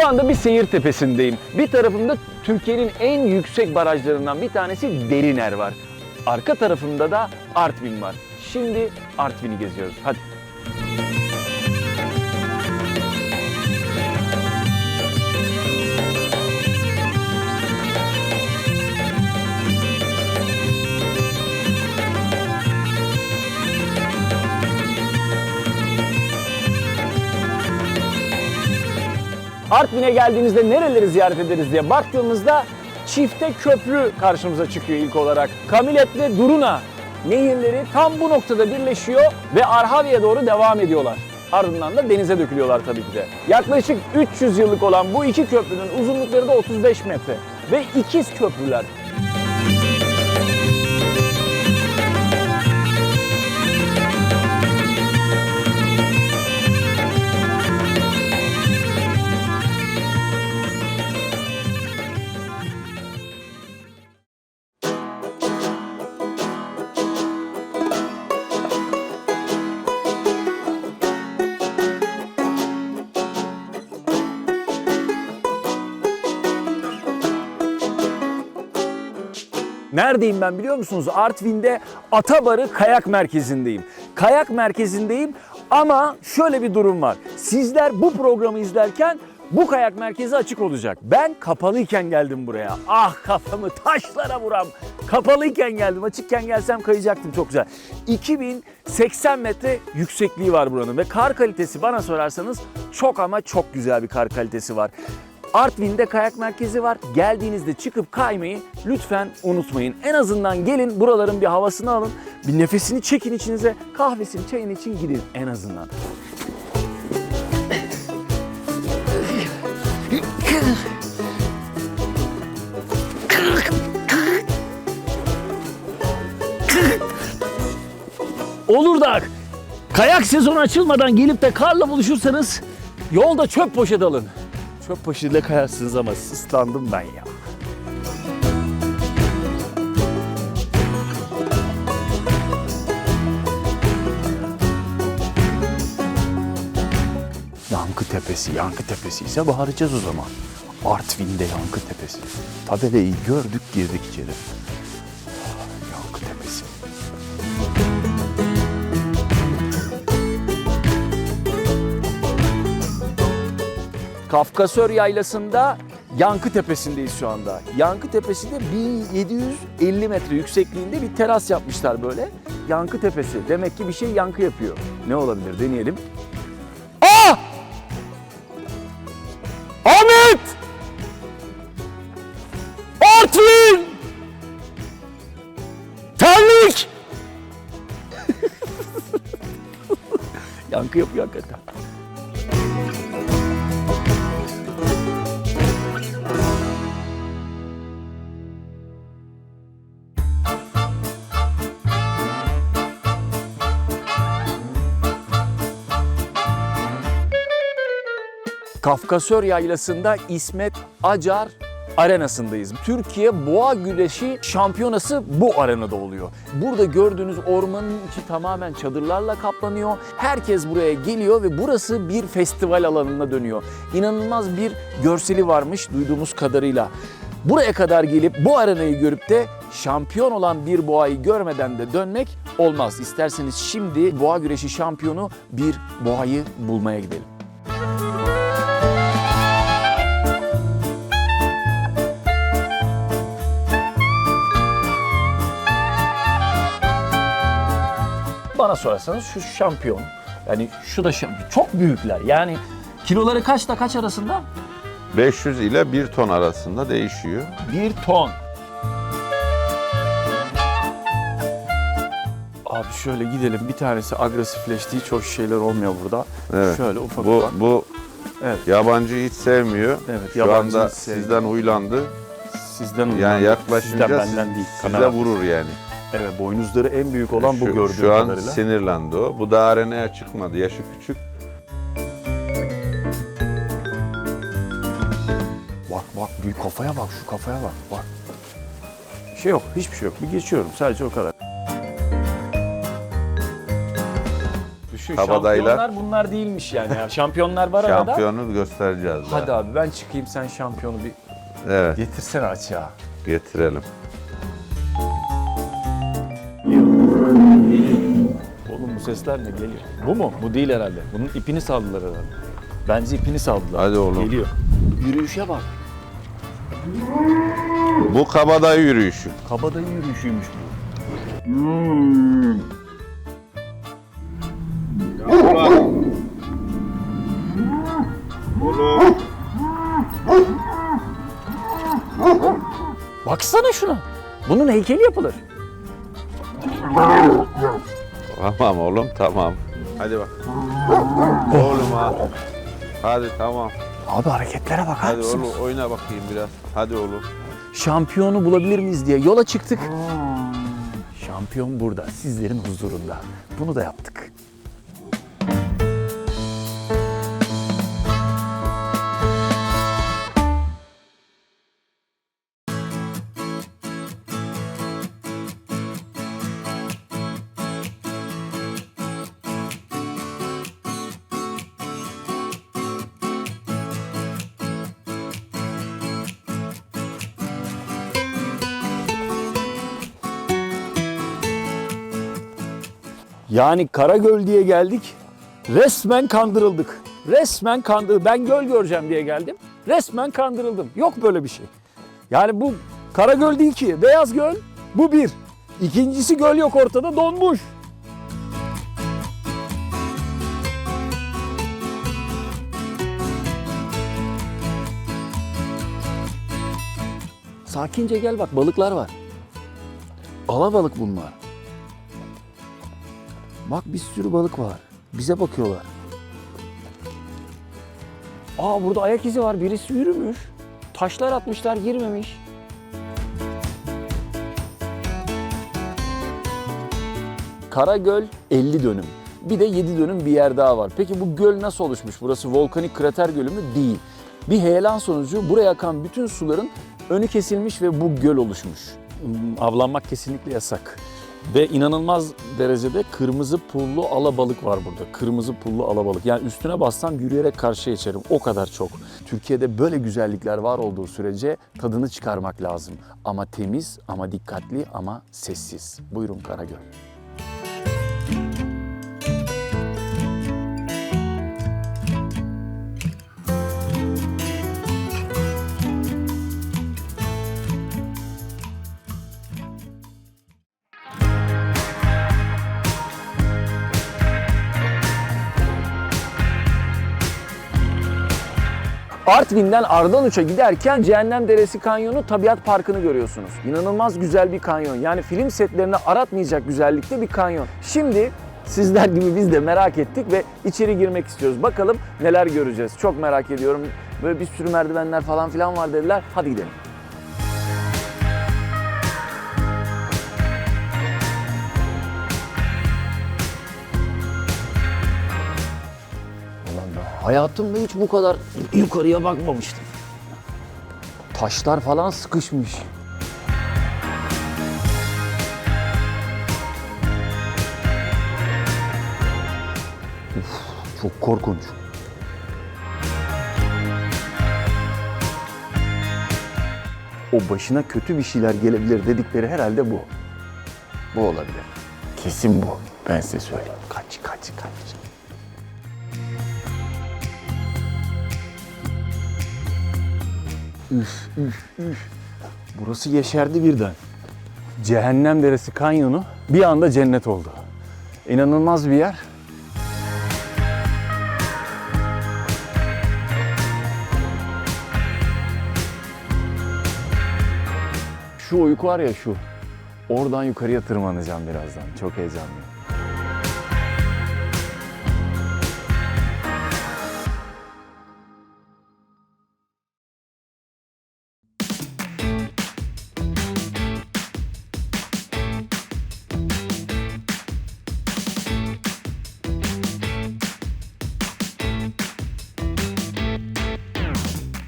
Şu anda bir seyir tepesindeyim. Bir tarafımda Türkiye'nin en yüksek barajlarından bir tanesi Deriner var. Arka tarafımda da Artvin var. Şimdi Artvin'i geziyoruz. Hadi. Artvin'e geldiğimizde nereleri ziyaret ederiz diye baktığımızda Çifte Köprü karşımıza çıkıyor ilk olarak. Kamilet ve Duruna nehirleri tam bu noktada birleşiyor ve Arhavi'ye doğru devam ediyorlar. Ardından da denize dökülüyorlar tabii ki de. Yaklaşık 300 yıllık olan bu iki köprünün uzunlukları da 35 metre ve ikiz köprüler. Neredeyim ben biliyor musunuz? Artvin'de Atabarı Kayak Merkezi'ndeyim. Kayak merkezindeyim ama şöyle bir durum var. Sizler bu programı izlerken bu kayak merkezi açık olacak. Ben kapalıyken geldim buraya. Ah kafamı taşlara vuram. Kapalıyken geldim. Açıkken gelsem kayacaktım çok güzel. 2080 metre yüksekliği var buranın ve kar kalitesi bana sorarsanız çok ama çok güzel bir kar kalitesi var. Artvin'de kayak merkezi var. Geldiğinizde çıkıp kaymayı lütfen unutmayın. En azından gelin buraların bir havasını alın. Bir nefesini çekin içinize. Kahvesini, çayını için gidin en azından. Olur da kayak sezonu açılmadan gelip de karla buluşursanız yolda çöp poşet alın. Çöp poşetiyle kayarsınız ama ıslandım ben ya. Yankı Tepesi, Yankı Tepesi ise bağıracağız o zaman. Artvin'de Yankı Tepesi. Tabelayı gördük girdik içeri. Kafkasör Yaylası'nda Yankı Tepesi'ndeyiz şu anda. Yankı Tepesi'nde 1750 metre yüksekliğinde bir teras yapmışlar böyle. Yankı Tepesi. Demek ki bir şey yankı yapıyor. Ne olabilir deneyelim. Aa! Ahmet! Artvin! Terlik! yankı yapıyor hakikaten. Kafkasör Yaylası'nda İsmet Acar arenasındayız. Türkiye Boğa Güreşi Şampiyonası bu arenada oluyor. Burada gördüğünüz ormanın içi tamamen çadırlarla kaplanıyor. Herkes buraya geliyor ve burası bir festival alanına dönüyor. İnanılmaz bir görseli varmış duyduğumuz kadarıyla. Buraya kadar gelip bu arenayı görüp de şampiyon olan bir boğayı görmeden de dönmek olmaz. İsterseniz şimdi boğa güreşi şampiyonu bir boğayı bulmaya gidelim. Bana sorarsanız şu şampiyon. Yani şu da şampiyon. Çok büyükler. Yani kiloları kaçta kaç arasında? 500 ile 1 ton arasında değişiyor. Bir ton. Abi şöyle gidelim. Bir tanesi agresifleşti. Hiç hoş şeyler olmuyor burada. Evet. Şöyle ufak Bu ufak. bu Evet. yabancıyı hiç sevmiyor. Evet, Şu anda hiç sevmiyor. sizden huylandı. Sizden Yani yaklaşınca Sizden siz- benden değil. size vurur yani. Evet boynuzları en büyük olan bu şu, gördüğüm şu an kadarıyla. sinirlendi o. Bu da arenaya çıkmadı. Yaşı küçük. Bak bak büyük kafaya bak şu kafaya bak bak. Bir şey yok hiçbir şey yok. Bir geçiyorum sadece o kadar. Şu Kabadayılar. şampiyonlar bunlar değilmiş yani. ya. Şampiyonlar var arada. Şampiyonu göstereceğiz. daha. Hadi abi ben çıkayım sen şampiyonu bir Evet getirsene açığa. getirelim. Oğlum bu sesler ne geliyor? Bu mu? Bu değil herhalde. Bunun ipini saldılar herhalde. Bence ipini saldılar. Hadi oğlum. Geliyor. Yürüyüşe bak. Bu kabadayı yürüyüşü. Kabadayı yürüyüşüymüş bu. Baksana şuna. Bunun heykeli yapılır. Tamam oğlum tamam. Hadi bak. oğlum ha. Hadi tamam. Abi hareketlere bakar Hadi mısınız? oğlum oyna bakayım biraz. Hadi oğlum. Şampiyonu bulabilir miyiz diye yola çıktık. Şampiyon burada, sizlerin huzurunda. Bunu da yaptık. Yani Karagöl diye geldik. Resmen kandırıldık. Resmen kandırıldık. Ben göl göreceğim diye geldim. Resmen kandırıldım. Yok böyle bir şey. Yani bu Karagöl değil ki. Beyaz göl. Bu bir. İkincisi göl yok ortada donmuş. Sakince gel bak balıklar var. Alabalık bunlar. Bak bir sürü balık var. Bize bakıyorlar. Aa burada ayak izi var. Birisi yürümüş. Taşlar atmışlar girmemiş. Karagöl 50 dönüm. Bir de 7 dönüm bir yer daha var. Peki bu göl nasıl oluşmuş? Burası volkanik krater gölü mü? Değil. Bir heyelan sonucu buraya akan bütün suların önü kesilmiş ve bu göl oluşmuş. Avlanmak kesinlikle yasak. Ve inanılmaz derecede kırmızı pullu alabalık var burada. Kırmızı pullu alabalık. Yani üstüne bassam yürüyerek karşıya geçerim. O kadar çok. Türkiye'de böyle güzellikler var olduğu sürece tadını çıkarmak lazım. Ama temiz, ama dikkatli, ama sessiz. Buyurun Karagöl. Artvin'den Ardanuç'a giderken Cehennem Deresi Kanyonu Tabiat Parkı'nı görüyorsunuz. İnanılmaz güzel bir kanyon. Yani film setlerini aratmayacak güzellikte bir kanyon. Şimdi sizler gibi biz de merak ettik ve içeri girmek istiyoruz. Bakalım neler göreceğiz. Çok merak ediyorum. Böyle bir sürü merdivenler falan filan var dediler. Hadi gidelim. Hayatımda hiç bu kadar yukarıya bakmamıştım. Taşlar falan sıkışmış. Uf, çok korkunç. O başına kötü bir şeyler gelebilir dedikleri herhalde bu. Bu olabilir. Kesin bu. Ben size söyleyeyim. Kaç, kaç, kaç. Üf, üf, üf. Burası yeşerdi birden. Cehennem Deresi kanyonu bir anda cennet oldu. İnanılmaz bir yer. Şu uyku var ya şu. Oradan yukarıya tırmanacağım birazdan. Çok heyecanlıyım.